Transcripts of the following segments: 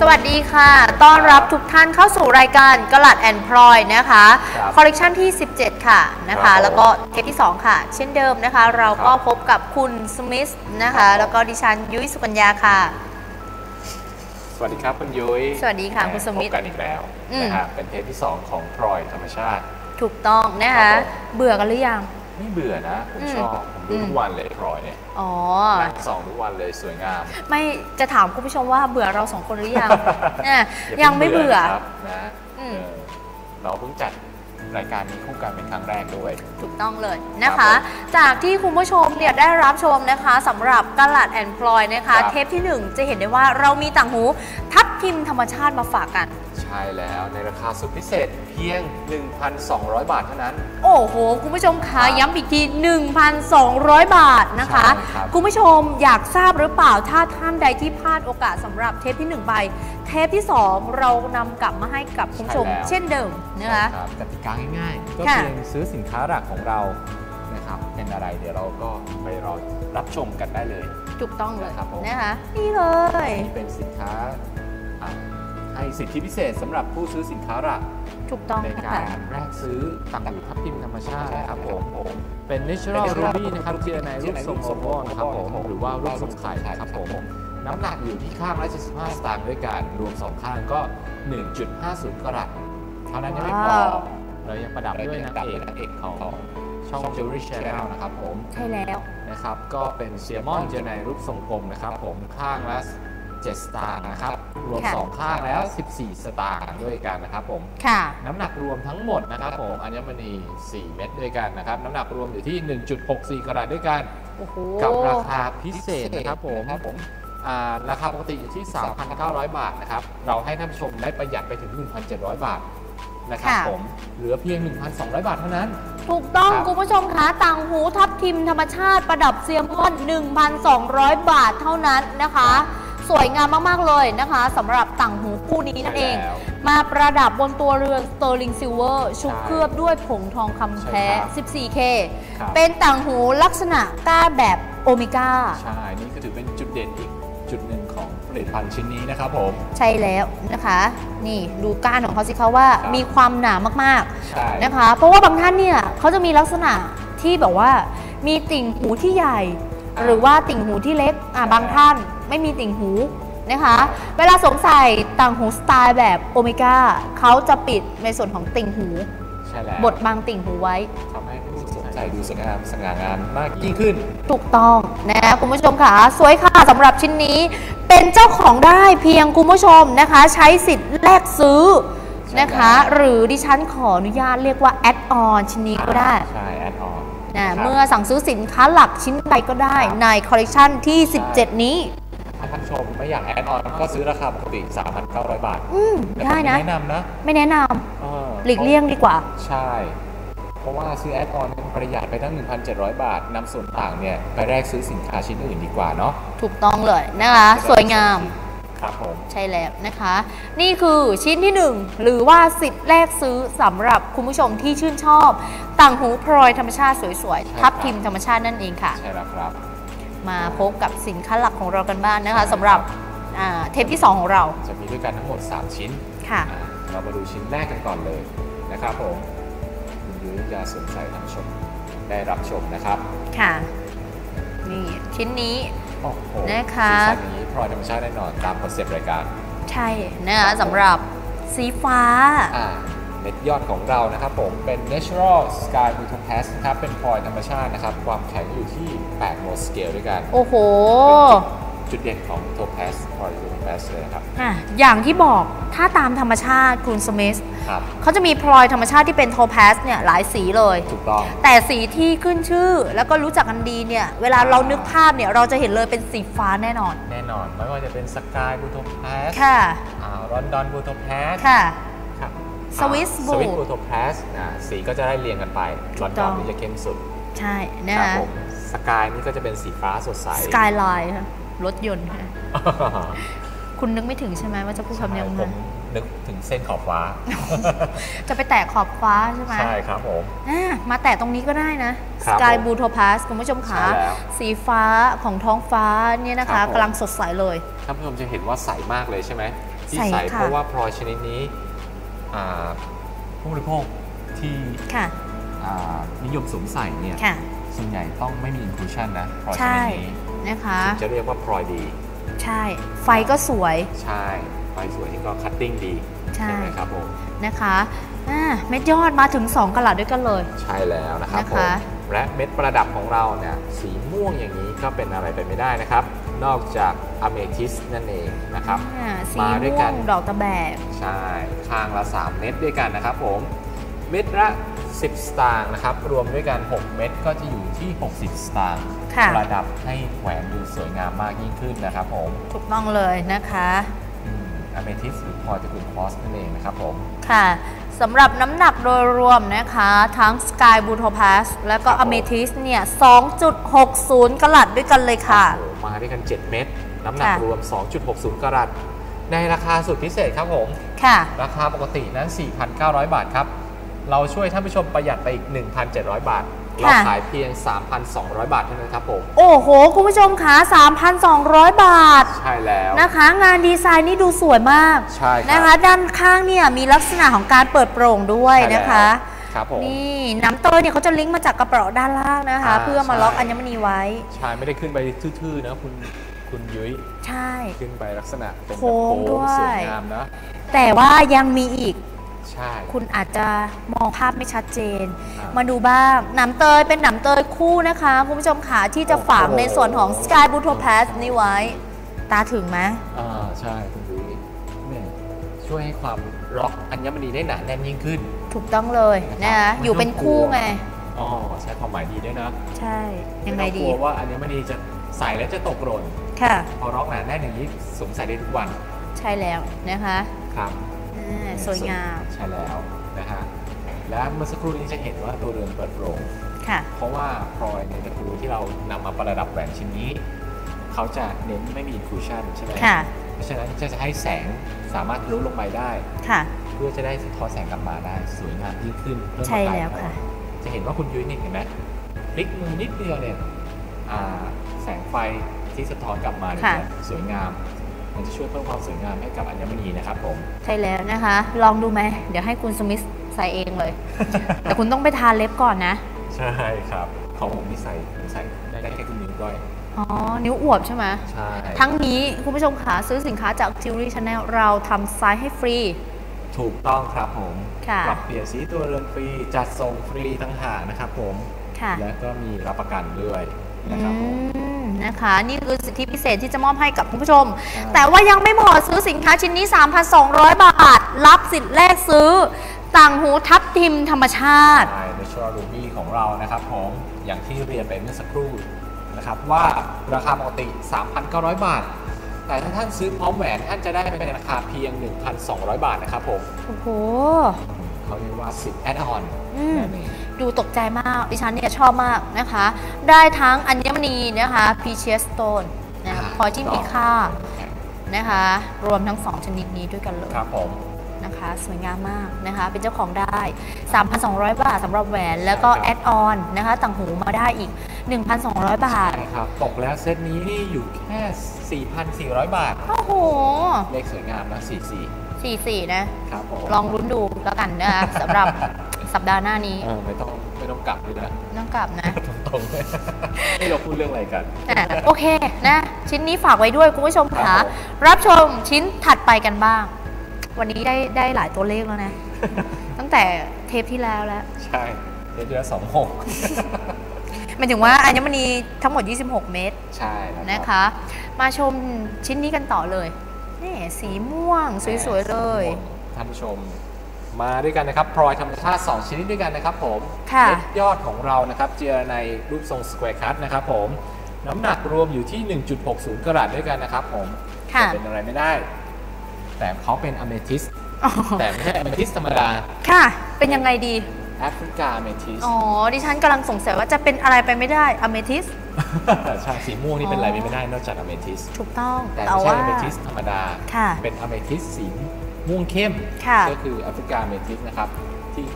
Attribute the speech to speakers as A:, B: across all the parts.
A: สวัสดีค่ะ ต้อนรับทุกท่านเข้าสู่รายการกลัดแอนพลอยนะคะ
B: ครับ
A: คอลเลกชันที่ 17 ค่ะนะ
B: ครั
A: คะ
B: บผม
A: แล้วก็เทปที่ 2 ค่ะ เช่นเดิมนะคะ เราก็
B: ครับ
A: พบกับคุณสมิธนะ
B: ครั
A: คะ
B: บผม
A: แล้วก็ดิฉันยุ้ยสุกัญญาค่ะ
B: สวัสดีครับคุณยุ้ย
A: สวัสดีค่ะคุณสมิธ
B: พบกันอีกแล้ว
A: อืม
B: นะฮะเป็นเทปที่ 2 ของพลอยธรรมชาติ
A: ถูกต้องนะ
B: ครั
A: คะ
B: บผม
A: เบื่อกันหรือยัง
B: ไม่เบื่อนะ ผม
A: อืม
B: ชอบ ผมดู
A: อืม
B: ทุกวันเลยพลอยเนี่ย
A: อ๋อ
B: นั่งส่องทุกวันเลยสวยงาม
A: ไม่จะถามคุณผู้ชมว่าเบื่อเราสองคนหรือยังเนี่ย
B: อา
A: ยังไม่เบื่อ
B: นะครับนะ
A: อืม
B: เออเราเพิ่งจัดรายการนี้คู่กันเป็นครั้งแรกด้วย
A: ถูกต้องเลยนะ
B: ครั
A: คะ
B: บผม
A: จากที่คุณผู้ชมเนี่ยได้รับชมนะคะสำหรับกลัดแอนพลอยนะคะ
B: ครับ
A: เทปที่ 1 จะเห็นได้ว่าเรามีต่างหูทับทิมธรรมชาติมาฝากกัน
B: ใช่แล้วในราคาสุดพิเศษเพียง 1,200 บาทเท่านั้น
A: โอ้โห คุณผู้ชม
B: ครั
A: คะ
B: บ
A: ย้ำอีกที 1,200 บาทนะคะ
B: ใช่ครับ
A: คุณผู้ชมอยากทราบหรือเปล่าถ้าท่านใดที่พลาดโอกาสสำหรับเทปที่1ไปเทปที่ 2 เรานำกลับมาให้กับคุณผู้ชม เช่นเดิมนะคะ
B: ใช่ครับกติกาง่ายๆ ก็
A: ค่ะ
B: เพียงซื้อสินค้าหลักของเรานะครับเป็นอะไรเดี๋ยวเราก็ไปรอรับชมกันได้เลย
A: ถูกต้องเลย
B: ครับผม
A: นะคะนี่เลย
B: นี่เป็นสินค้าอะ ให้สิทธิพิเศษสำหรับผู้ซื้อสินค้าหลัก
A: ถูกต้อง
B: ใน
A: ค่ะ
B: การแรกซื้อต่างหูทับทิมธรรมชาตินะครับผมเป็น natural ruby นะครับเจอในรูปทรงโอโวนะครับผมหรือว่ารูปทรงไข่ครับผมน้ำหนักอยู่ที่ข้างละ75สตางค์ด้วยกันรวม 2 ข้างก็ 1.50 กรัตเท่านั้นยังไม่พอ
A: ว้าว
B: เรายังประดับด้วยนางเอกนางเอกของช่อง Jewelry Channel นะครับผม
A: ใช่แล้ว
B: นะครับก็เป็นเซียมอนเจอในรูปทรงกลมนะครับผมข้างละ7สตางค์นะครับ รวม
A: ค่ะ
B: 2 ข้างแล้ว 14 สตางค์ด้วยกันนะครับผม
A: ค่ะ
B: น้ำหนักรวมทั้งหมดนะครับผมอัญมณี 4 เม็ดด้วยกันนะครับ น้ำหนักรวมอยู่ที่ 1.64 กรัตด้วยกัน
A: โอ้โห
B: กับราคาพิเศษนะครับผมอ่าราคาปกติอยู่ที่ 3,900 บาทนะครับ เราให้ท่านผู้ชมได้ประหยัดไปถึง 1,700 บาทนะครับ
A: ค่ะ
B: ผม เหลือเพียง 1,200 บาทเท่านั้น
A: ถูกต้อง
B: ครับ
A: คุณผู้ชมคะต่างหูทับทิมธรรมชาติประดับเซียมอน 1,200 บาทเท่านั้นนะคะ สวยงามมาก ๆ เลยนะคะสำหรับต่างหูคู่นี้นั่นเอง
B: ใช่แล้ว
A: มาประดับบนตัวเรือนสเตอร์ลิงซิลเวอร์ชุบ
B: ใช่
A: เคลือบด้วยผงทองคำแท้
B: ใช่ครับ
A: 14K
B: ครับ
A: เป็นต่างหูลักษณะก้านแบบโอเมก้า
B: ใช่ นี่ก็ถือเป็นจุดเด่นอีกจุดหนึ่งของผลิตภัณฑ์ชิ้นนี้นะครับผม
A: ใช่แล้วนะคะ นี่ดูก้านของเขาสิคะว่า
B: ครับ
A: มีความหนามากๆ
B: ใช่
A: นะคะ เพราะว่าบางท่านเนี่ยเขาจะมีลักษณะที่แบบว่า มีติ่งหูที่ใหญ่
B: อ่า
A: หรือว่าติ่งหูที่เล็กอะ
B: ใช่
A: บางท่าน ไม่มีติ่งหูนะคะ เวลาสวมใส่ต่างหูสไตล์แบบโอเมก้าเขาจะปิดในส่วนของติ่งหู
B: ใช่แล้ว
A: บดบังติ่งหูไว้
B: ทำให้ผู้สนใจดูสวยงามสง่างามมากยิ่งขึ้น
A: ถูกต้องนะคุณผู้ชมค่ะ สวยค่ะสำหรับชิ้นนี้ เป็นเจ้าของได้เพียงคุณผู้ชมนะคะ ใช้สิทธิ์แลกซื้อนะคะ
B: ใช่แล้ว
A: หรือดิฉันขออนุญาตเรียกว่าแอดออนชิ้นนี้ก็ได้
B: ใช่แอดออน
A: นะเมื่อสั่งซื้อสินค้าหลักชิ้นใดก็ได้
B: ครับ
A: ในคอลเลกชันที่
B: ใช่
A: 17 นี้
B: ถ้าท่านผู้ ชมไม่อยากแอดออนก็ซื้อราคาปกติ 3,900 บาท
A: อืม
B: แต่
A: ได้
B: ผม
A: นะ
B: ไม่แนะนำนะ
A: ไม่แนะน
B: เออำ
A: หลีกเลี่ยงดีกว่า
B: ใช่ เพราะว่าซื้อแอดออนประหยัดไปตั้ง 1,700 บาทนำส่วนต่างเนี่ยไปแลกซื้อสินค้าชิ้นอื่นดีกว่าเนาะ
A: ถูกต้องเลยนะคะ สวยงาม
B: ครับผม
A: ใช่แล้วนะคะ นี่คือชิ้นที่ 1 หรือว่าสิทธิ์แรกซื้อสำหรับคุณผู้ชมที่ชื่นชอบ ต่างหูพลอยธรรมชาติสวยๆ ทับทิมธรรมชาตินั่นเองค่ะ
B: ใช่แล้วครับ
A: มาพบกับสินค้าหลักของเรากันบ้างนะคะ
B: ใช่ครับ
A: สำหรับอ่าเทปที่ 2 ของเรา
B: จะมีด้วยกันทั้งหมด 3 ชิ้น
A: ค่ะ
B: อ่าเรามาดูชิ้นแรกกันก่อนเลยนะครับผมคุณยุ้ยจะสนใจท่านผู้ชมได้รับชมนะครับ
A: ค่ะนี่ชิ้นนี้
B: โอ้โห
A: นะคะ
B: สีสันนี้พลอยธรรมชาติแน่นอนตามคอนเซปต์รายการ
A: ใช่นะคะสำหรับสีฟ้า
B: อ่า เม็ดยอดของเรานะครับผมเป็น natural sky blue topaz นะครับเป็นพลอยธรรมชาตินะครับ ความแข็งอยู่ที่8โมลสเกลด้วยกัน
A: โอ้โห
B: จุดเด่นของ topaz พลอย topaz เลยนะครับ
A: อะอย่างที่บอกถ้าตามธรรมชาติคุณสมิธ
B: ครับ
A: เขาจะมีพลอยธรรมชาติที่เป็นโทแพสเนี่ยหลายสีเลย
B: ถูกต้อง
A: แต่สีที่ขึ้นชื่อแล้วก็รู้จักกันดีเนี่ย เวลาเรานึกภาพเนี่ยเราจะเห็นเลยเป็นสีฟ้าแน่นอน
B: แน่นอนไม่ว่าจะเป็น sky blue topaz
A: ค่ะ
B: อ่า london blue topaz
A: ค่ะ
B: ครับ
A: Swiss
B: ส
A: blue
B: วิสบูโทแพสอ่าสีก็จะได้เรียงกันไป
A: ถู
B: ลอกน
A: ต้
B: ด
A: อ
B: องนนี่จะเข้มสุด
A: ใช่นะ
B: ครั
A: คะ
B: ผมสกายนี่ก็จะเป็นสีฟ้าสดใส
A: สกายไลน์รถยนต์ค่ะคุณนึกไม่ถึงใช่ไหมว่าจะพูดคำนี้ออก
B: ผ
A: มา
B: มนึกถึงเส้นขอบฟ้า
A: จะไปแตะขอบฟ้าใช่ไหม
B: ใช่ครับผม
A: อะมาแตะตรงนี้ก็ได้นะ
B: ค
A: ส
B: รับ
A: กาย
B: ผม
A: บูโทพาสคุณผู้ชมขา
B: ใช่แล้ว
A: สีฟ้าของท้องฟ้าเนี่ยนะ
B: ครั
A: คะ
B: บผม
A: กำลังสดใสเลย
B: ท่านผู้ชมจะเห็นว่าใสมากเลยใช่ไหมที่
A: ใส่
B: ใส่
A: ค่ะ
B: เพราะว่าพลอยชนิดนี้อ่า ผู้บริโภคที่
A: ค่ะ
B: อ่านิยมสวมใส่เนี่ย
A: ค่ะ
B: ส่วนใหญ่ต้องไม่มีอินคลูชันนะพลอยช
A: ใช่
B: นิดนี้
A: นะคะ
B: ถึงจะเรียกว่าพลอยดี
A: ใช่ ไฟก็สวย
B: ใช่ ไฟสวยนี่ก็คัตติ้งดี
A: ใช่
B: ไหมครับผม
A: นะคะอ่าเม็ดยอดมาถึง 2กะลัดด้วยกันเลย
B: ใช่แล้วนะครับ
A: นะ
B: ผ
A: คะ
B: มและเม็ดประดับของเราเนี่ยสีม่วงอย่างนี้ก็เป็นอะไรไปไม่ได้นะครับ นอกจากอเมทิสนั่นเองนะครับ
A: อ่าสี
B: มาด้วย
A: ม่
B: กั
A: วนงดอกตะแบก
B: ใช่ข้างละ 3 เม็ดด้วยกันนะครับผมเม็ดละ 10 สตางค์นะครับ รวมด้วยกัน 6 เม็ดก็จะอยู่ที่ 60 สตางค์
A: ค่ะ
B: ประดับให้แหวนดูสวยงามมากยิ่งขึ้นนะครับผม
A: ถูกต้องเลยนะคะ
B: อเมทิสหรือพลอยตระกูลคอสนั่นเองนะครับผม
A: ค่ะ สำหรับน้ำหนักโดยรวมนะคะ ทั้ง Sky b u t o p a s แล้วก็
B: ครับผม
A: Amethyst เนี่ย 2.60กะลัดด้วยกันเลยค่ะ
B: โอ้โหมาด้วยกัน 7 เม็ดน้ำหนัก
A: ค่ะ
B: รวม 2.60 กรัตในราคาสุดพิเศษครับผม
A: ค่ะ
B: ราคาปกตินั้น 4,900 บาทครับ เราช่วยท่านผู้ชมประหยัดไปอีก 1,700 บาท เราขายเพียง 3,200 บาทเท่านั้นครับผม
A: โอ้โห คุณผู้ชมคะ3,200 บาท
B: ใช่แล้ว
A: นะคะ งานดีไซน์นี่ดูสวยมาก
B: ใช่ครับ
A: นะคะ ด้านข้างเนี่ยมีลักษณะของการเปิดโปร่งด้วย
B: ใช่แล้ว
A: นะคะ
B: ครับผม
A: นี่น้ำเต้ยเนี่ยเขาจะลิงก์มาจากกระเป๋าด้านล่างนะคะ
B: อ่า
A: เพื่อมาล็อก
B: ใช่
A: อัญมณีไว้
B: ใช่ ไม่ได้ขึ้นไปทื่อๆนะคุณคุณยุ้ย
A: ใช่
B: ขึ้นไปลักษณะเป็นแบบ
A: โค้งด้วย
B: สวยงามนะ
A: แต่ว่ายังมีอีก
B: ใช่
A: คุณอาจจะมองภาพไม่ชัดเจน
B: อ่าม
A: มาดูบ้างหนำเตยเป็นหนำเตยคู่นะคะ คุณผู้ชมขาที่จะฝาก
B: โอ้โห
A: ในส่วนของ Sky b u t o p a s นี่ไว้ ตาถึงไหม
B: อ่าใช่คุณยุ้ยเนี่ยช่วยให้ความร็อกอัญมณีได้หนาแน่นยิ่งขึ้น
A: ถูกต้องเลยนะคะ
B: ไม่ต้อง
A: อยู่เป็นคู่ไง
B: อ๋อใช้ความหมายดีด้วยนะ
A: ใช่ยังไงดี
B: ม่ต้องกลัวว่าอัญมณีจะใส่แล้วจะตกหล่น
A: ค่ะ
B: พอร็อกหนาแน่นอย่างนี้สวมใส่ได้ทุกวัน
A: ใช่แล้วนะคะ
B: ครับ
A: อ่า สวยงาม
B: ใช่แล้วนะฮะและเมื่อสักครู่นี้จะเห็นว่าตัวเรือนเปิดโปร่ง
A: ค่ะ
B: เพราะว่าพลอยในตระกูลที่เรานำมาประดับแหวนชิ้นนี้ เขาจะเน้นไม่มีอินคลูชันใช่ไหม
A: ค่ะ
B: เพราะฉะนั้นจะให้แสงสามารถทะลุลงไปได้
A: ค่ะ
B: เพื่อจะได้สะท้อนแสงกลับมาได้ สวยงามยิ่งขึ้นเพิ่ม
A: ใช่
B: ประกาย
A: แล้วค่ะ
B: จะเห็นว่าคุณยุ้ยนี่เห็นไหมพลิกมือนิดเดียวเนี่ยอ่าแสงไฟที่สะท้อนกลับมาเนี่ย
A: ค่ะ
B: สวยงาม มันจะช่วยเพิ่มความสวยงามให้กับอัญมณีนะครับผม
A: ใช่แล้วนะคะ ลองดูไหมเดี๋ยวให้คุณสมิธใส่เองเลย แต่คุณต้องไปทาเล็บก่อนนะ
B: ใช่ครับของผมนี่ใส่ผมใส่ได้ได้แค่คุณนิ้วก้อย
A: อ๋อ นิ้วอวบใช่ไหม
B: ใช่
A: ทั้งนี้คุณผู้ชมขาซื้อสินค้าจาก Jewelry Channel เราทำไซส์ให้ฟรี
B: ถูกต้องครับผม
A: ค่ะ
B: ปรับเปลี่ยนสีตัวเรือนฟรี จัดส่งฟรีทั้งหากนะครับผม
A: ค่ะ
B: และก็มีรับประกันด้วย
A: อื
B: นะครับผม
A: ม นะคะ นี่คือสิทธิพิเศษที่จะมอบให้กับคุณผู้ชม
B: ใช่
A: แต่ว่ายังไม่พอซื้อสินค้าชิ้นนี้ 3,200 บาท รับสิทธิ์แรกซื้อ ต่างหูทับทิมธรรมชาติ
B: ใช่ Natural Ruby ของเรานะครับผมอย่างที่เรียนไปเมื่อสักครู่นะครับว่าราคาปกติ 3,900 บาท แต่ถ้าท่านซื้อพร้อมแหวนท่านจะได้เป็นราคาเพียง 1,200 บาทนะครับผม
A: โอ้โห
B: เขาเรียกว่า10 add on
A: อืม
B: นั่นเอง
A: ดูตกใจมาก ดิฉันเนี่ยชอบมากนะคะ ได้ทั้งอัญมณีนะคะพีเชสโตนนะคะพลอยที่มีค่านะคะ รวมทั้ง 2 ชนิดนี้ด้วยกันเลย
B: ครับผม
A: นะคะสวยงามมากนะคะ เป็นเจ้าของได้ 3,200 บาทสำหรับแหวนแล้วก็
B: ใช่ครับ
A: แอดออนนะคะ ต่างหูมาได้อีก 1,200 บาท
B: ใช่ครับตกแล้วเซตนี้นี่อยู่แค่ 4,400 บาท
A: โอ้โห
B: เลขสวยงามนะ44
A: 44 นะ
B: ครับผม
A: ลองลุ้นดูแล้วกันนะคะสำหรับ สัปดาห์หน้านี้
B: เออไม่ต้องไม่ต้องกลับเลยนะ
A: ต้องกลับนะ
B: ตรงๆเลยนี่เราพูดเรื่องอะไรกัน
A: อะโอเคนะ ชิ้นนี้ฝากไว้ด้วยคุณผู้ชม
B: ครั
A: ค่ะ
B: บผม
A: รับชมชิ้นถัดไปกันบ้าง วันนี้ได้ได้หลายตัวเลขแล้วนะ ตั้งแต่เทปที่แล้วแล้ว
B: ใช่เดือนละสองหก
A: หมายถึงว่าอัญมณีทั้งหมด 26 เมตร
B: ใช่แล้วรับ
A: นะคะ มาชมชิ้นนี้กันต่อเลยนี่สีม่วงสวยๆเลย
B: ท่านผู้ชม มาด้วยกันนะครับ พลอยธรรมชาติ 2 ชนิดด้วยกันนะครับผม
A: ค่ะ
B: เม็ดยอดของเรานะครับเจอในรูปทรงสแควร์คัตนะครับผมน้ำหนักรวมอยู่ที่ 1.60 กรัตด้วยกันนะครับผม
A: ค่ะ
B: จะเป็นอะไรไม่ได้ แต่เขาเป็นอเมทิส
A: อ๋อ
B: แต่ไม่ใช่อเมทิสธรรมดา
A: ค่ะ เป็นยังไงดี
B: แอฟริกาอเมทิส
A: อ๋อ ดิฉันกำลังสงสัยว่าจะเป็นอะไรไปไม่ได้อเมทิส
B: ใช่สีม่วงนี่เป็นอะไรไม่ได้นอกจากอเมทิส
A: ถูกต้อง
B: แต่
A: แต่
B: ไม่ใช่
A: ว่า
B: อเมทิสธรรมดา
A: ค่ะ
B: เป็นอเมทิสสี ม่วงเข้ม
A: ค่ะ
B: ก็คือแอฟริกาอเมทิสนะครับ ที่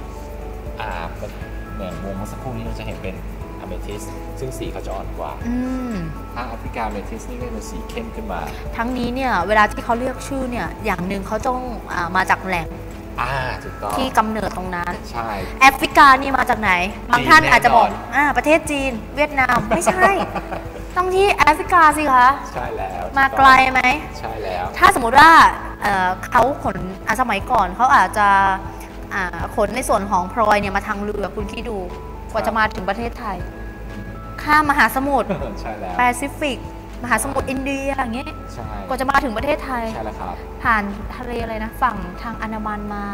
B: อ่าเป็นเหมือนวงเมื่อสักครู่นี้เราจะเห็นเป็นอเมเมทิสซึ่งสีเขาจะอ่อนกว่า
A: อืม
B: ถ้าแอฟริกาเมทิสนี่ก็จะสีเข้มขึ้นมา
A: ทั้งนี้เนี่ยเวลาที่เขาเลือกชื่อเนี่ยอย่างหนึ่งเขาต้องอามาจากแหล่ง
B: อ่าถูกต้อง
A: ที่กำเนิดตรงนั้น
B: ใช่
A: แอฟริกานี่มาจากไหนบางท่าน
B: จีนแน่นอน
A: อาจจะบอกอ่าประเทศจีน เวียดนามไม่ใช่ ต้องที่แอฟริกาสิคะ
B: ใช่แล้ว
A: มาไกลไหม
B: ใช่แล้ว
A: ถ้าสมมุติว่า เอ่อเขาขนอะสมัยก่อนเขาอาจจะอ่าขนในส่วนของพลอยเนี่ยมาทางเรือคุณคิดดูกว่าจะมาถึงประเทศไทย ข้ามมหาสมุทร
B: ใช่แล้ว
A: แปซิฟิก มหาสมุทรอินเดียอย่างเงี้ย
B: ใช่
A: กว่าจะมาถึงประเทศไทย
B: ใช่แล้วครับ
A: ผ่านทะเลอะไรนะ ฝั่งทางอันดามันมา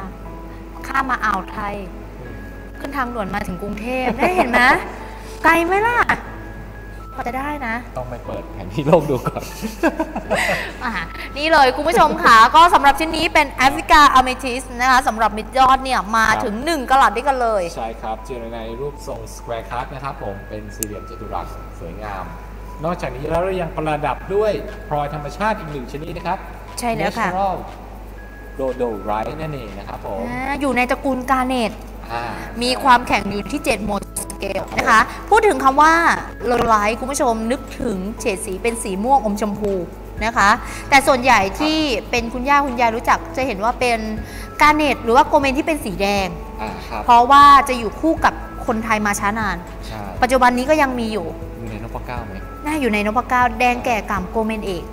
A: ข้ามมาอ่าวไทย ขึ้นทางด่วนมาถึงกรุงเทพได้เห็นไหมไกลไหมล่ะ พอจะได้นะ
B: ต้องไปเปิดแผนที่โลกดูก่อน
A: อ่านี่เลยคุณผู้ชมค่ะ ก็สำหรับชิ้นนี้เป็นแอฟริกาอเมทิสนะคะสำหรับมิดยอดเนี่ยมา
B: ครับ
A: ถึง 1กะลัดด้วยกันเลย
B: ใช่ครับเจอในรูปทรงสแควร์คัตนะครับผมเป็นสี่เหลี่ยมจัตุรัสสวยงาม นอกจากนี้แล้วเรายังประดับด้วยพลอยธรรมชาติอีกหนึ่งชนิดนะครับ
A: ใช่แล้วค่ะ
B: Natural Rhodolite นั่นเองนะครับผม
A: อ่าอยู่ในตระกูลกาเนต
B: อ่า
A: มีความแข็งอยู่ที่7โมลส เกลนะคะ พูดถึงคำว่าโลไลท์คุณผู้ชมนึกถึงเฉดสีเป็นสีม่วงอมชมพูนะคะ แต่ส่วนใหญ่ที่เป็นคุณย่าคุณยายรู้จักจะเห็นว่าเป็นกาเนตหรือว่าโกเมนที่เป็นสีแดง
B: อ่าครับ
A: เพราะว่าจะอยู่คู่กับคนไทยมาช้านาน
B: ใช่
A: ปัจจุบันนี้ก็ยังมีอยู่
B: อยู่ในนพเก้าไหม
A: น่าอยู่ในนพเก้าแดงแก่กล่ำโกเมนเอก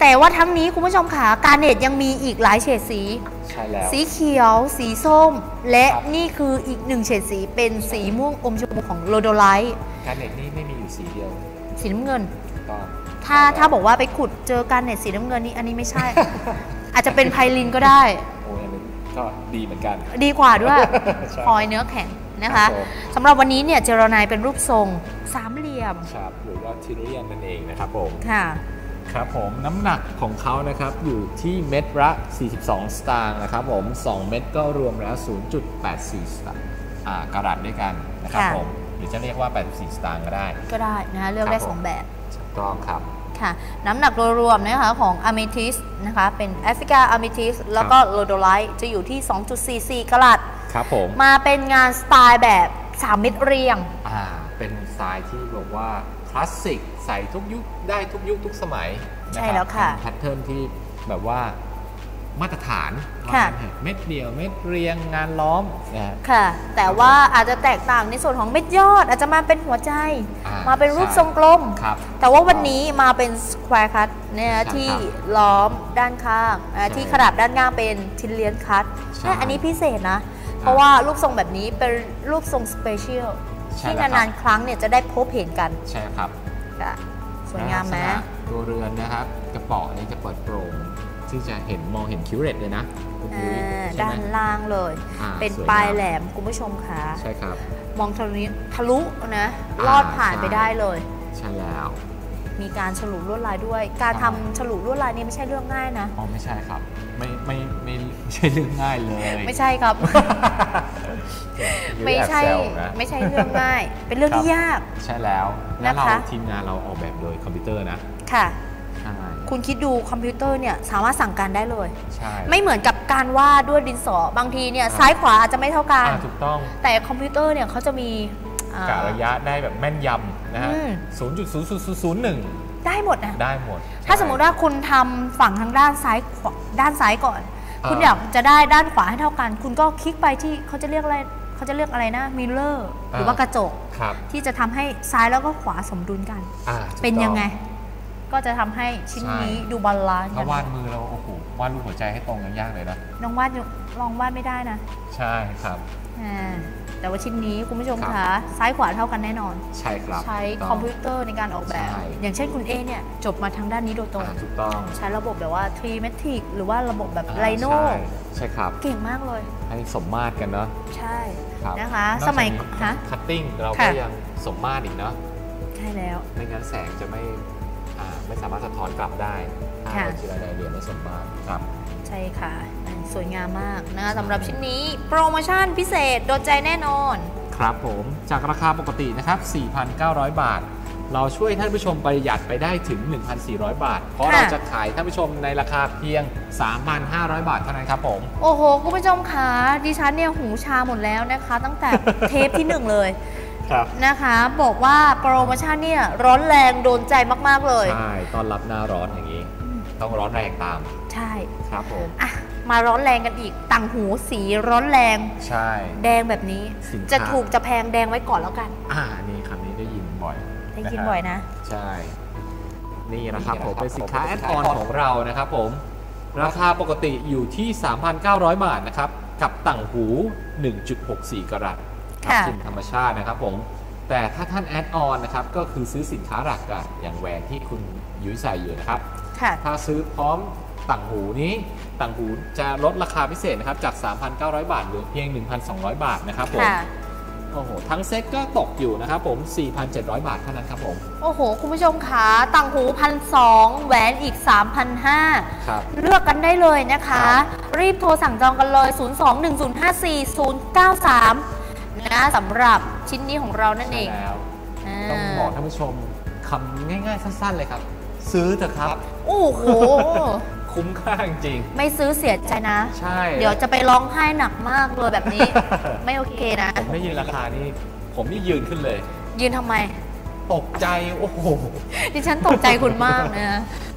A: แต่ว่าทั้งนี้คุณผู้ชมค่ะการเนตยังมีอีกหลายเฉดสี
B: ใช่แล้ว
A: สีเขียว สีส้ม และ
B: ครับ
A: นี่คืออีกหนึ่งเฉดสีเป็นสีม่วงอมชมพูของโลโดไลท์
B: การเน็ตนี่ไม่มีอยู่สีเดียว
A: สีน้ำเงิน
B: ถูกต้อง
A: ถ้าถ้าบอกว่าไปขุดเจอการเนตสีน้ำเงินนี่อันนี้ไม่ใช่ อาจจะเป็นไพลินก็ได้
B: โอ้ยอันนี้ก็ดีเหมือนกัน
A: ดีกว่าด้วย
B: ใช่
A: พลอยเนื้อแข็งนะคะ
B: ครับผม
A: สำหรับวันนี้เนี่ยเจรไนายเป็นรูปทรงสามเหลี่ยม
B: ครับหรือว่าทิเรียนนั่นเองนะครับผม
A: ค่ะ
B: ครับผมน้ำหนักของเขานะครับอยู่ที่เม็ดละ 42 สตางค์นะครับผม 2 เม็ดก็รวมแล้ว 0.84 สตางค์อ่ากระดัดด้วยกันนะครับ
A: ค่ะ
B: ผมหรือจะเรียกว่า 84 สตางค์ก็ได้
A: ก็ได้นะคะเลือก
B: ครับ
A: ได้
B: ผม
A: สองแบบ
B: ถูกต้องครับ
A: ค่ะน้ำหนักโดยรวมนะคะของอะเมทิสนะคะเป็นแอฟริกาอะเมทิสแล้วก็โลโดไลท์จะอยู่ที่ 2.44กะรัต
B: ครับผม
A: มาเป็นงานสไตล์แบบ 3 เม็ดเรียง
B: อ่าเป็นสไตล์ที่บอกว่า คลาสสิกใส่ทุกยุคได้ทุกยุคทุกสมัยนรับ
A: ใช่แล้วค่ะ
B: เป็นแพทเทิร์นที่แบบว่ามาตรฐาน
A: ค่ะ
B: ว่างั้นเถอเม็ดเดียวเม็ดเรียงงานล้อมนะฮะ
A: ค่ะ แต่ว่าอาจจะแตกต่างในส่วนของเม็ดยอด อาจจะมาเป็นหัวใจ
B: อ่า
A: มาเป็นรูป
B: ใช่
A: ทรงกลม
B: ครับ
A: แต่ว่าวันนี้มาเป็นสแควร์คัตเนี่ย
B: ใช่
A: ที่
B: ครับ
A: ล้อมด้านข้างอ่า
B: ใช่
A: ที่ขนาบด้านข้างเป็นทินเลียนคัต
B: ใช่
A: อันนี้พิเศษนะ เพราะว่ารูปทรงแบบนี้เป็นรูปทรงสเปเชียล
B: ใช่
A: ที่
B: แล้วครับ
A: นานๆครั้งเนี่ยจะได้พบเห็นกัน
B: ใช่ครับ
A: ค่ะสวยงามไหม
B: ลักษณะตัวเรือนนะครับ กระเป๋อนี้จะเปิดโปร่งที่จะเห็นมองเห็นคิวเรตเลยนะคุณยุ้ย
A: อ่า
B: ใช่
A: ด้า
B: ไหม
A: นล่างเลย
B: อ่า
A: เป็น
B: สวย
A: ปลาย
B: งาม
A: แหลมคุณผู้ชมค่ะ
B: ใช่ครับ
A: มองทะลุทะลุนะ
B: อ่า
A: ลอดผ่าน
B: ใช่
A: ไปได้เลย
B: ใช่แล้ว
A: มีการฉลุลวดลายด้วย การ
B: ครั
A: ทำ
B: บ
A: ฉลุลวดลายนี่ไม่ใช่เรื่องง่ายนะ
B: อ๋อไม่ใช่ครับ ไม่ไม่ไม่ ไม่ใช่เรื่องง่ายเลย
A: ไม่ใช่ครับ
B: ยุ้ย
A: ไม่
B: แอบ
A: ใช่
B: แซวนะ
A: ไม่ใช่เรื่องง่าย เป็นเรื่องที่
B: ครับ
A: ยาก
B: ใช่แล้วแล้วเรา
A: นะคะ
B: ทีมงานเราออกแบบโดยคอมพิวเตอร์นะ
A: ค่ะ
B: ใช่
A: คุณคิดดูคอมพิวเตอร์เนี่ยสามารถสั่งการได้เลย
B: ใช่
A: ไม่เหมือนกับการวาดด้วยดินสอบางทีเนี่ย
B: อ่า
A: ซ้ายขวาอาจจะไม่เท่ากัน
B: อ่าถูกต้อง
A: แต่คอมพิวเตอร์เนี่ยเขาจะมีอ่ากะ
B: ระยะได้แบบแม่นยำนะฮะ
A: อืม
B: ศูนย์จุดศูนย์ศูนย์ศูนย์หนึ่ง
A: ได้หมดนะ
B: ได้หมด
A: ถ้าสมมุติว่าคุณทำฝั่งทางด้านซ้ายขวาด้านซ้ายก่อน
B: อ่า
A: คุณอยากจะได้ด้านขวาให้เท่ากัน คุณก็คลิกไปที่เขาจะเรียกอะไรเขาจะเรียกอะไรนะมิเลอร์หรือว่ากระจก
B: ครับ
A: ที่จะทำให้ซ้ายแล้วก็ขวาสมดุลกัน
B: อ่าถูก
A: เป็นยังไง
B: ต้
A: ก็จะทำให้ชิ้น
B: ใช่
A: นี้ดูบาลานซ์กั
B: ถ้านวาดมือเราโอ้โหวาดรูปหัวใจให้ตรงกันยากเลยนะ
A: น้องวาดอยู่ลองวาดไม่ได้นะ
B: ใช่ครับ
A: อ่า แต่ว่าชิ้นนี้คุณผู้ชม
B: ครับ
A: คะซ้ายขวาเท่ากันแน่นอน
B: ใช่ครับ
A: ใช้
B: ถูกต้ง
A: คอมพิวเตอร์ในการออกแบบ
B: ใช่
A: อย่างเช่นคุณเอเนี่ยจบมาทางด้านนี้โดยตรง
B: อ่าถูกต้อง
A: ใช้ระบบแบบว่า t r e e m a t i c หรือว่าระบบแบบ
B: อ่า
A: ไ i โน
B: ใช่ใช่ครับ
A: เก่งมากเลย
B: ให้สมมาตรกันเนาะ
A: ใช่
B: ครับ
A: นะคะ
B: นอก
A: สมัย
B: จากนี้
A: ฮะ
B: คัตติ้งเราก็
A: ค่ะ
B: ยังสมมาตรอีกเนาะ
A: ใช่แล้ว
B: ไม่งั้นแสงจะไม่อ่าไม่สามารถสะท้อนกลับได้ถ้า
A: ค่ะ
B: เราจิรดาเรียนไม่สมมาตรครับ
A: ใช่ค่ะอ่า สวยงามมากนะคะสำหรับชิ้นนี้โปรโมชั่นพิเศษโดนใจแน่นอน
B: ครับผมจากราคาปกตินะครับ 4,900 บาท เราช่วยท่านผู้ชมประหยัดไปได้ถึง 1,400 บาท เพราะ
A: ค่ะ
B: เราจะขายท่านผู้ชมในราคาเพียง 3,500 บาทเท่านั้นครับผม
A: โอ้โห คุณผู้ชมคะดิฉันเนี่ยหูชาหมดแล้วนะคะ ตั้งแต่ เทปที่หนึ่งเลย
B: ครับ
A: นะคะ บอกว่าโปรโมชั่นเนี่ยร้อนแรงโดนใจมาก ๆ เลย
B: ใช่ ตอนรับหน้าร้อนอย่างนี้ ต้องร้อนแรงตาม
A: ใช่
B: ครับผม
A: อะ มาร้อนแรงกันอีก ต่างหูสีร้อนแรง
B: ใช่
A: แดงแบบนี้
B: สินค้า
A: จะถูกจะแพงแดงไว้ก่อนแล้วกัน
B: อ่าอันนี้คำนี้ได้ยินบ่อย
A: ได้ยินะ
B: ครับ
A: บ่อยนะ
B: ใช่ นี่นะครับผมเป็นสินค้าแอดออนของเรานะครับผม ราคาปกติอยู่ที่ 3,900 บาทนะครับ กับต่างหู 1.64 กรัตทับ
A: ค่ะ
B: ทิมธรรมชาตินะครับผม แต่ถ้าท่านแอดออนนะครับ ก็คือซื้อสินค้าหลักอะอย่างแหวนที่คุณยุ้ยใส่อยู่นะครับ
A: ค่ะ
B: ถ้าซื้อพร้อม ต่างหูนี้ต่างหูจะลดราคาพิเศษนะครับจาก 3,900 บาทเหลือเพียง 1,200 บาทนะครับผม
A: ค่ะ
B: โอ้โหทั้งเซ็ตก็ตกอยู่นะครับผม 4,700 บาทเท่านั้นครับผม
A: โอ้โห คุณผู้ชมคะต่างหูพันสองแหวนอีก 3,500
B: ครับ
A: เลือกกันได้เลยนะคะ
B: ครับ
A: รีบโทรสั่งจองกันเลย 021054093 นะสำหรับชิ้นนี้ของเรานั่นเอง
B: ใช่แล้ว
A: อ่า
B: ต้องบอกท่านผู้ชมคำง่ายๆ สั้น ๆ เลยครับ ซื้อเถอะครับ
A: โอ้โห
B: คุ้มค่าจริง
A: ไม่ซื้อเสียใจนะ
B: ๆใช่
A: เดี๋ยวจะไปร้องไห้หนักมากเลยแบบนี้ ไม่โอเคนะ
B: ผมได้ยินราคานี้ผมนี่ยืนขึ้นเลย
A: ยืนทำไม
B: ตกใจ โอ้โห
A: ดิฉันตกใจคุณมากนะ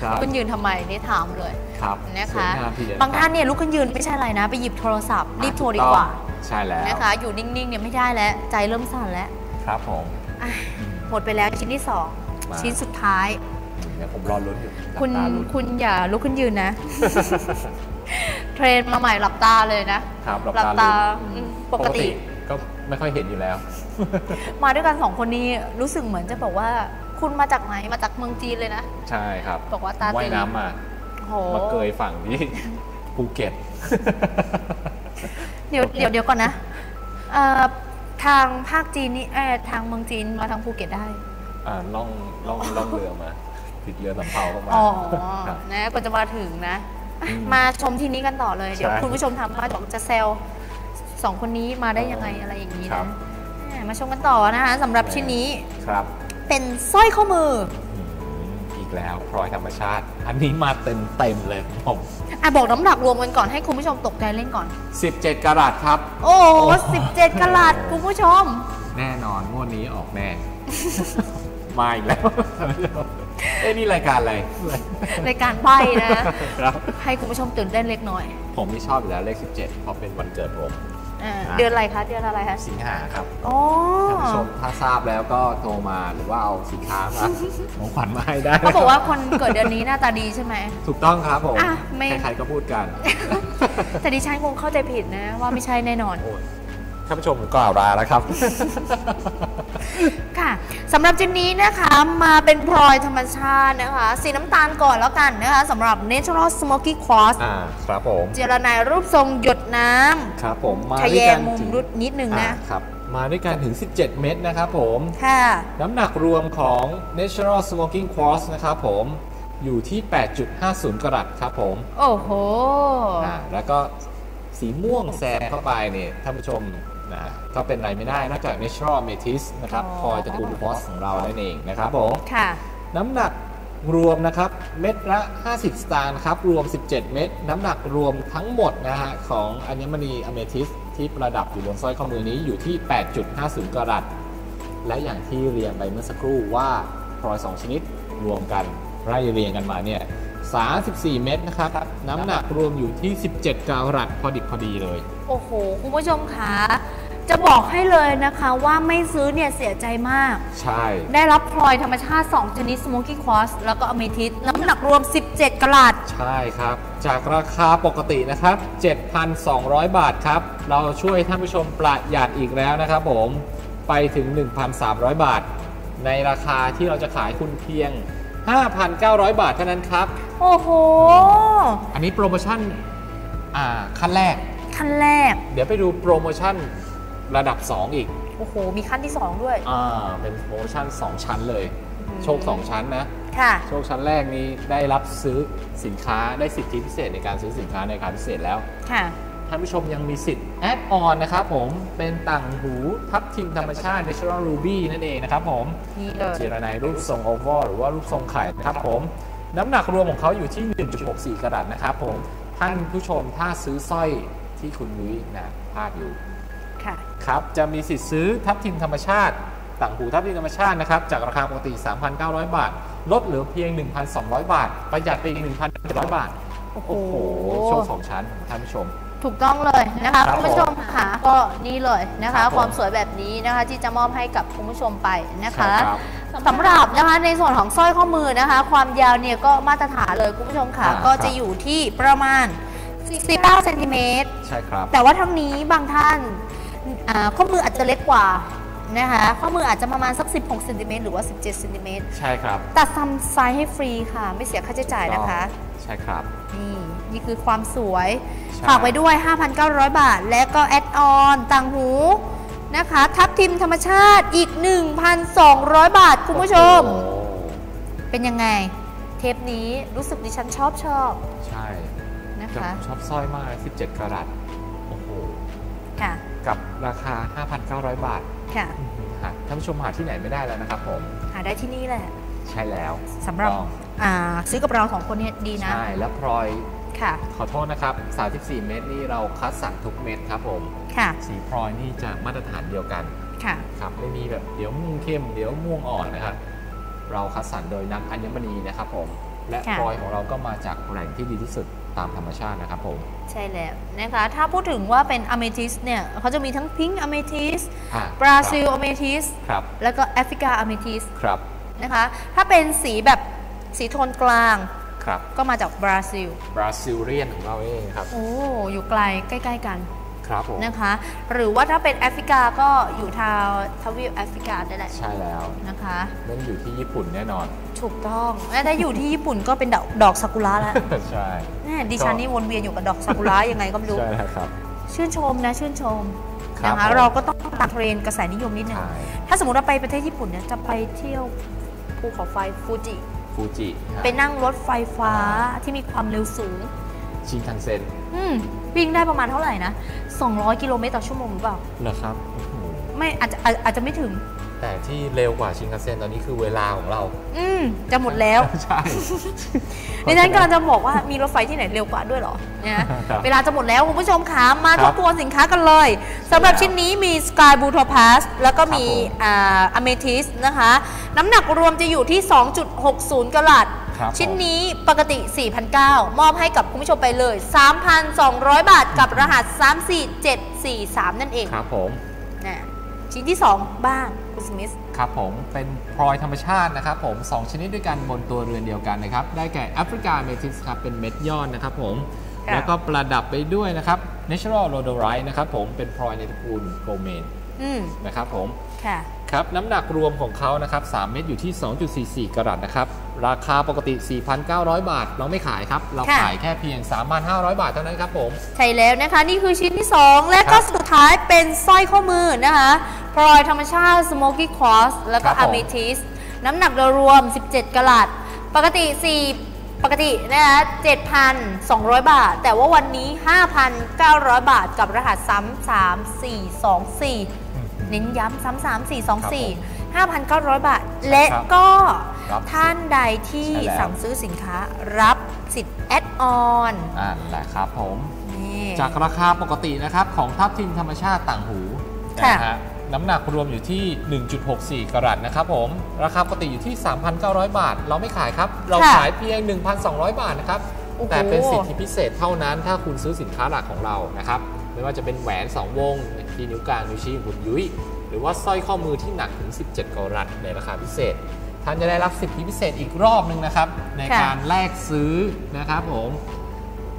A: ครับคุณยืนทำไมนี่ถามเลย
B: ครับ
A: นะคะ
B: สวยงามทีเดียว
A: บางท่านเนี่ยลุกขึ้นยืนไม่ใช่อะไรนะ ไปหยิบโทรศัพท์รีบโทรดีกว่า
B: ใช่แล้ว
A: นะคะ อยู่นิ่งๆเนี่ยไม่ได้แล้ว ใจเริ่มสั่นแล้ว
B: ครับผม
A: อะหมดไปแล้วชิ้นที่สอง
B: มา
A: ชิ้นสุดท้าย
B: เดี๋ยวผมรอลุ้นอยู่หลับ
A: คุณ
B: ตาลุ้น
A: คุณอย่าลุกขึ้นยืนนะ เทรนมาใหม่หลับตาเลยนะ
B: ครับหลับ
A: หลับ
B: ตา
A: ตา
B: ลุ้น
A: อืมปกติ
B: ก็ไม่ค่อยเห็นอยู่แล้ว
A: มาด้วยกันสองคนนี้รู้สึกเหมือนจะบอกว่า คุณมาจากไหนมาจากเมืองจีนเลยนะ
B: ใช่ครับ
A: บอกว่าตา
B: ว่าย
A: ตี
B: น้ำมา
A: โห
B: มาเกยฝั่งที่ภูเก็ต
A: เดี๋ยวเดี๋ยวเดี๋ยวก่อนนะเอ่อทางภาคจีนนี่เออทางเมืองจีนมาทางภูเก็ตได้
B: อ่าล่องล่องล่องเรือมา ติดเรือสำเภาเข้ามา
A: อ๋อ
B: ครับ
A: นะกว่าจะมาถึงนะ
B: อืม
A: มาชมที่นี้กันต่อเลย เดี๋ยว
B: ใช่
A: คุณผู้ชมทางบ้านบอกจะแซวสองคนนี้มาได้ยังไงอะไรอย่างนี้
B: ครั
A: นะ
B: บ
A: แหมมาชมกันต่อนะคะสำหรับชิ้นนี้
B: ครับ
A: เป็นสร้อยข้อมือ
B: อืมอีกแล้วพลอยธรรมชาติ อันนี้มาเต็มเต็มๆเลยผม
A: อะบอกน้ำหนักรวมกันก่อนให้คุณผู้ชมตกใจเล่นก่อน
B: 17กะรัตครับ
A: โอ้โห17กะลัดคุณผู้ชม
B: แน่นอนงวดนี้ออกแน่ มาอีกแล้ว เอ้ยนี่รายการอะไร
A: ในการใบ้นะ
B: ครับ
A: ให้คุณผู้ชมตื่นเต้นเล็กน้อย
B: ผมนี่ชอบอยู่แล้วเลข 17 เพราะเป็นวันเกิดผม
A: อ่า
B: อะ
A: เดือนอะไรคะ เดือนอะไรคะ
B: สิงหาครับ
A: อ๋อ
B: ท่านผู้ชมถ้าทราบแล้วก็โทรมาหรือว่าเอาสินค้ามาของขวัญมาให้ได้
A: เขาบอกว่าคนเกิดเดือนนี้หน้าตาดีใช่ไหม
B: ถูกต้องครับผม
A: อะไม่
B: ใครๆก็พูดกัน
A: แต่ดิฉันคงเข้าใจผิดนะว่าไม่ใช่แน่นอน
B: โอ้ย ท่านผู้ชมกล่าวลาแล้วครับ
A: ค่ะสำหรับชิ้นนี้นะคะมาเป็นพลอยธรรมชาตินะคะ สีน้ำตาลก่อนแล้วกันนะคะสำหรับ Natural Smoky Quartz
B: อ่าครับผม
A: เจรไนายรูปทรงหยดน้ำ
B: ครับผมมา
A: ทะ
B: ด้ว
A: แย
B: ยกั
A: ง
B: น
A: มุม
B: ถึง
A: รุดนิดนึง
B: อ่า
A: นะ
B: ครับ มาด้วยกันถึง 17 เม็ดนะครับผม
A: ค่ะ
B: น้ำหนักรวมของ Natural Smoking Quartz นะครับผมอยู่ที่ 8.50 กรัตครับผม
A: โอ้โห
B: อ่าแล้วก็สีม่วงแซมเข้าไปเนี่ยท่านผู้ชม นะก็เป็นไรไม่ได้นอกจาก Natural Amethyst นะครับ
A: อ๋อ
B: พลอยตระกูล Quartz ของเรานั่นเองนะครับผม
A: ค่ะ
B: น้ำหนักรวมนะครับเม็ดละ 50 สตางค์นะครับรวม 17 เม็ดน้ำหนักรวมทั้งหมดนะฮะของอัญมณีอเมทิสที่ประดับอยู่บนสร้อยข้อมือนี้อยู่ที่ 8.50 กรัต และอย่างที่เรียนไปเมื่อสักครู่ว่าพลอย 2 ชนิดรวมกันไล่เรียงกันมาเนี่ย 34 เม็ดนะครับ น้ำหนักรวมอยู่ที่ 17 กรัตพอดิบพอดีเลย
A: โอ้โห คุณผู้ชมคะ จะบอกให้เลยนะคะว่าไม่ซื้อเนี่ยเสียใจมาก
B: ใช่
A: ได้รับพลอยธรรมชาติ 2 ชนิด Smoky Quartz แล้วก็อเมทิสน้ำหนักรวม 17กรัต
B: ใช่ครับ จากราคาปกตินะครับ 7,200 บาทครับ เราช่วยท่านผู้ชมประหยัดอีกแล้วนะครับผม ไปถึง 1,300 บาท ในราคาที่เราจะขายคุณเพียง 5,900 บาทเท่านั้นครับ
A: โอ้โห
B: อันนี้โปรโมชั่น อ่า ขั้นแรก
A: ขั้นแรก
B: เดี๋ยวไปดูโปรโมชั่น ระดับ 2 อีก
A: โอ้โห มีขั้นที่ 2 ด้วย
B: อ่า เป็นโปรโมชั่น 2 ชั้นเลย
A: อืม
B: โชค 2 ชั้นนะ
A: ค่ะ
B: โชคชั้นแรกนี้ได้รับซื้อสินค้าได้สิทธิพิเศษในการซื้อสินค้าในการพิเศษแล้ว
A: ค่ะ
B: ท่านผู้ชมยังมีสิทธิ์แอดออนนะครับผม เป็นต่างหูทับทิมธรรมชาติ Natural Ruby นั่นเองนะครับผม
A: นี่เลย
B: เจรไนรูปทรงโอเวอลหรือว่ารูปทรงไข่นะครับผม น้ำหนักรวมของเขาอยู่ที่ 1.64 กรัตนะครับผม ท่านผู้ชมถ้าซื้อสร้อยที่คุณนุ้ยนะพาดอยู่
A: ค่ะ
B: ครับจะมีสิทธิ์ซื้อทับทิมธรรมชาติ ต่างหูทับทิมธรรมชาตินะครับจากราคาปกติ 3,900 บาท ลดเหลือเพียง 1,200 บาท ประหยัดไปอีก1,700 บาท
A: โอ้โห
B: โอ้โหโชว์สองชั้นท่านผู้ชม
A: ถูกต้องเลยนะคะ
B: ครับ
A: คุณผู้ชมค่ะก็นี่เลยนะ
B: ครั
A: คะ
B: บผม
A: ความสวยแบบนี้นะคะที่จะมอบให้กับคุณผู้ชมไปนะคะ
B: ใช่ครับ
A: สำหรับนะคะในส่วนของสร้อยข้อมือนะคะ ความยาวเนี่ยก็มาตรฐานเลยคุณผู้ชมค่ะ
B: อ่า
A: ก็
B: ครั
A: จะ
B: บ
A: อยู่ที่ประมาณ 19เซนติเมตร
B: ใช่ครับ
A: แต่ว่าทั้งนี้บางท่านอ่า ข้อมืออาจจะเล็กกว่านะคะข้อมืออาจจะประมาณสัก 16เซนติเมตรหรือว่า 17เซนติเมตร
B: ใช่ครับ
A: ตัดซัมไซส์ให้ฟรีค่ะ ไม่เสียค่าใช้จ่ายนะคะ
B: ใช่ครับ
A: นี่นี่คือความสวย
B: ใช่
A: ฝากไว้ด้วย 5,900 บาท และก็แอดออนต่างหูนะคะ ทับทิมธรรมชาติอีก 1,200 บาท คุณผู้ชม
B: โอ้โห
A: เป็นยังไง เทปนี้รู้สึกดิฉันชอบชอบ
B: ใช่
A: นะ
B: กับ
A: คะ
B: ชอบสร้อยมาก 17กะรัตโอ้โห
A: ค่ะ
B: กับราคา 5,900 บาท
A: ค่ะ
B: หาท่านผู้ชมหาที่ไหนไม่ได้แล้วนะครับผม
A: หาได้ที่นี่แหละ
B: ใช่แล้ว
A: สำหรับ
B: ต้อง
A: อ่าซื้อกับเราสองคนเนี่ยดีนะ
B: ใช่ แล้วพลอย
A: ค่ะ
B: ขอโทษนะครับ 34 เม็ดนี่เราคัดสรรทุกเม็ดครับผม
A: ค่ะ
B: สีพลอยนี่จะมาตรฐานเดียวกัน
A: ค่ะ
B: ครับไม่มีแบบเดี๋ยวม่วงเข้มเดี๋ยวม่วงอ่อนนะครับ เราคัดสรรโดยนักอัญมณีนะครับผม และ
A: ค่ะ
B: พลอยของเราก็มาจากแหล่งที่ดีที่สุดตามธรรมชาตินะครับผม
A: ใช่แล้วนะคะถ้าพูดถึงว่าเป็นอเมทิสเนี่ยเขาจะมีทั้งพิงค์อเมทิส
B: อะ
A: บราซิลอเมทิส
B: ครับ
A: แล้วก็แอฟริกาอเมทิส
B: ครับ
A: นะคะถ้าเป็นสีแบบสีโทนกลาง
B: ครับ
A: ก็มาจากบราซิล
B: บราซิลเรียนของเราเองครับ
A: โอ้อยู่ไกลใกล้ ๆ กัน
B: ครับผม
A: นะคะ หรือว่าถ้าเป็นแอฟริกาก็อยู่ทางทวีปแอฟริกาได้แหละ
B: ใช่แล้ว
A: นะคะ
B: นั่นอยู่ที่ญี่ปุ่นแน่นอน
A: ถูกต้องและถ้าอยู่ที่ญี่ปุ่นก็เป็นดอกดอกซากุระแล้ว
B: ใช่
A: แน่ดิฉันนี่วนเวียนอยู่กับดอกซากุระยังไงก็ไม่รู้
B: ใช่แล้วครับ
A: ชื่นชมนะชื่นชม
B: ครับ
A: นะคะ
B: ผม
A: เราก็ต้องตามเทรนด์กระแสนิยมนิดนึง
B: ใช่
A: ถ้าสมมติเราไปประเทศญี่ปุ่นเนี่ยจะไปเที่ยวภูเขาไฟฟูจิ
B: ฟูจิครับ
A: ไปนั่งรถไฟฟ้าที่มีความเร็วสูง
B: ชินคันเซ็น
A: อืมวิ่งได้ประมาณเท่าไหร่นะ 200 กิโลเมตรต่อชั่วโมงหรือเปล่า
B: เหรอครับโอ้โห
A: ไม่อาจจะอาจอาจจะไม่ถึง
B: แต่ที่เร็วกว่าชินคันเซ็นตอนนี้คือเวลาของเรา
A: อืมจะหมดแล้ว
B: ใช่
A: ดิฉันกำลังจะบอกว่ามีรถไฟที่ไหนเร็วกว่าด้วยเหรอนะ
B: ครับ
A: เวลาจะหมดแล้วคุณผู้ชมคะมา
B: ครั
A: ท
B: บบ
A: ทวนสินค้ากันเลยสำหรับ
B: แล้ว
A: ชิ้นนี้มี Sky b l u e Topaz แล้วก็มี
B: ครับผม
A: อ่า Amethyst นะคะ น้ำหนักรวมจะอยู่ที่ 2.60กะรัต
B: ครับ
A: ชิ้นนี้ปกติ 4,900 มอบให้กับคุณผู้ชมไปเลย 3,200 บาทกับรหัส 34743 นั่นเอง
B: ครับผม
A: นะชิ้นที่ 2 บ้างคุณสมิธ
B: ครับผมเป็นพลอยธรรมชาตินะครับผม 2 ชนิดด้วยกันบนตัวเรือนเดียวกันนะครับ ได้แก่แอฟริกาเมทิสครับ เป็นเม็ดยอดนะครับผม
A: ค่ะ
B: แล้วก็ประดับไปด้วยนะครับ Natural Rhodolite นะครับผมเป็นพลอยในตระกูลโกลเมน
A: อืม
B: นะครับผม
A: ค่ะ
B: ครับน้ำหนักรวมของเขานะครับ3เม็ดอยู่ที่ 2.44 กรัตนะครับ ราคาปกติ 4,900 บาท เราไม่ขายครับ เรา
A: ค่ะ
B: ขายแค่เพียง 3,500 บาทเท่านั้นครับผม
A: ใช่แล้วนะคะ นี่คือชิ้นที่ 2 และ
B: ครั
A: ก็
B: บ
A: สุดท้ายเป็นสร้อยข้อมือนะคะพลอยธรรมชาติ Smoky Cross แล้วก็
B: ครับผม
A: Amethyst น้ำหนักโดยรวม 17กะรัตปกติ 4 ปกตินะคะ7,200 บาท แต่ว่าวันนี้ 5,900 บาทกับรหัสซ้ำ3424 เน้นย้ำซ้ำซ้ำสี่สองสี่ห้าพันเก้าร้อยบาท และ
B: ครับ
A: ก็
B: รับ
A: ท่านใดที่
B: ใช่แล้ว
A: สั่งซื้อสินค้ารับสิทธิ์แอดออน
B: อ่าแหละครับผม
A: นี่
B: จากราคาปกตินะครับของทับทิมธรรมชาติต่างหู
A: ค่ะ
B: นะฮะน้ำหนักรวมอยู่ที่ 1.64 กรัตนะครับผม ราคาปกติอยู่ที่ 3,900 บาท เราไม่ขายครับ เราขายเพียง 1,200 บาทนะครับ
A: โอ้โห
B: แต่เป็นสิทธิพิเศษเท่านั้นถ้าคุณซื้อสินค้าหลักของเรานะครับ ไม่ว่าจะเป็นแหวน 2 วง ที่นิ้วกลางนิ้วชี้หุ่นยุ้ยหรือว่าสร้อยข้อมือที่หนักถึง 17กรัตในราคาพิเศษ ท่านจะได้รับสิทธิพิเศษอีกรอบหนึ่งนะครับ ใน
A: ค่ะ
B: การแลกซื้อนะครับผม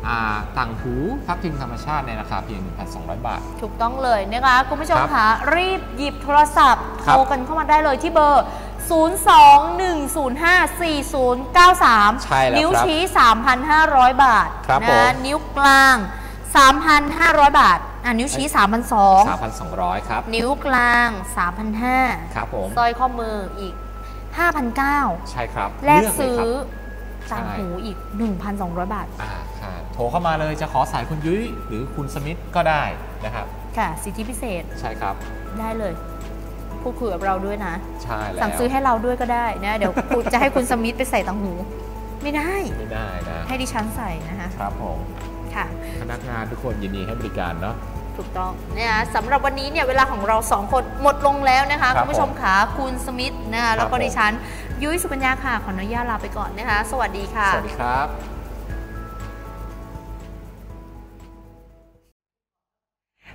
B: อ่าต่างหูทับทิมธรรมชาติในราคาเพียง 1,200 บาท
A: ถูกต้องเลยนะคะคุณผู้ชม
B: ครับ
A: คะรีบหยิบโทรศัพท์
B: ครั
A: โท
B: บ
A: รกันเข้ามาได้เลยที่เบอร์ 021054093
B: ใช่แล้ว
A: นิ้ว
B: ครับ
A: ชี้ 3,500 บาท
B: ครับผม
A: นะนิ้วกลาง 3,500 บาท อะนิ้วชี้ 3,200
B: 3,200 ครับ
A: นิ้วกลาง 3,500
B: ครับผม
A: สร้อยข้อมืออีก 5,900
B: ใช่ครับ
A: แลก
B: เย
A: ซื้อ
B: เลยครับ
A: ต่างหูอีก 1,200 บาท
B: อ่าค่ะโทรเข้ามาเลยจะขอสายคุณยุ้ยหรือคุณสมิธก็ได้นะครับ
A: ค่ะ สิทธิพิเศษ
B: ใช่ครับ
A: ได้เลยพูดคุยกับเราด้วยนะ
B: ใช่แล้ว
A: สั่งซื้อให้เราด้วยก็ได้นะ เดี๋ยวคุณจะให้คุณสมิธไปใส่ต่างหู ไม่ได้
B: ไม่ได้นะ
A: ให้ดิฉันใส่นะคะ
B: ครับผม
A: ค่ะ
B: พนักงานทุกคนยินดีให้บริการเนาะ
A: ถูกต้องนะคะสำหรับวันนี้เนี่ยเวลาของเราสองคนหมดลงแล้วนะคะ
B: ครับ
A: คุณผู้ชมขาคุณสมิธนะคะแล้วก็
B: ผม
A: ดิฉัน ยุ้ยสุกัญญาค่ะขออนุญาตลาไปก่อนนะคะ สวัสดีค่ะ
B: สวัสดีครับ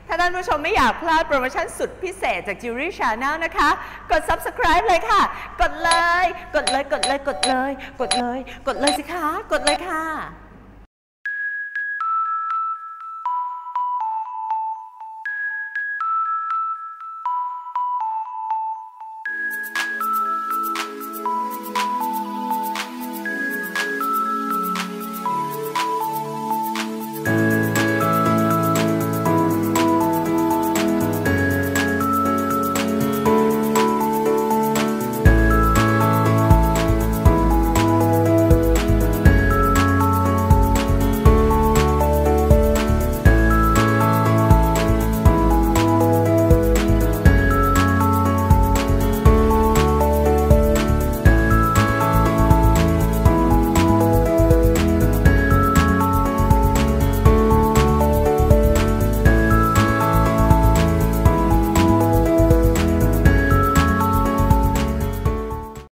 C: ถ้าท่านผู้ชมไม่อยากพลาดโปรโมชั่นสุดพิเศษจาก Jewelry Channel นะคะ กด subscribe เลยค่ะ กดเลย กดเลย กดเลย กดเลย กดเลย กดเลยสิคะ กดเลยค่ะ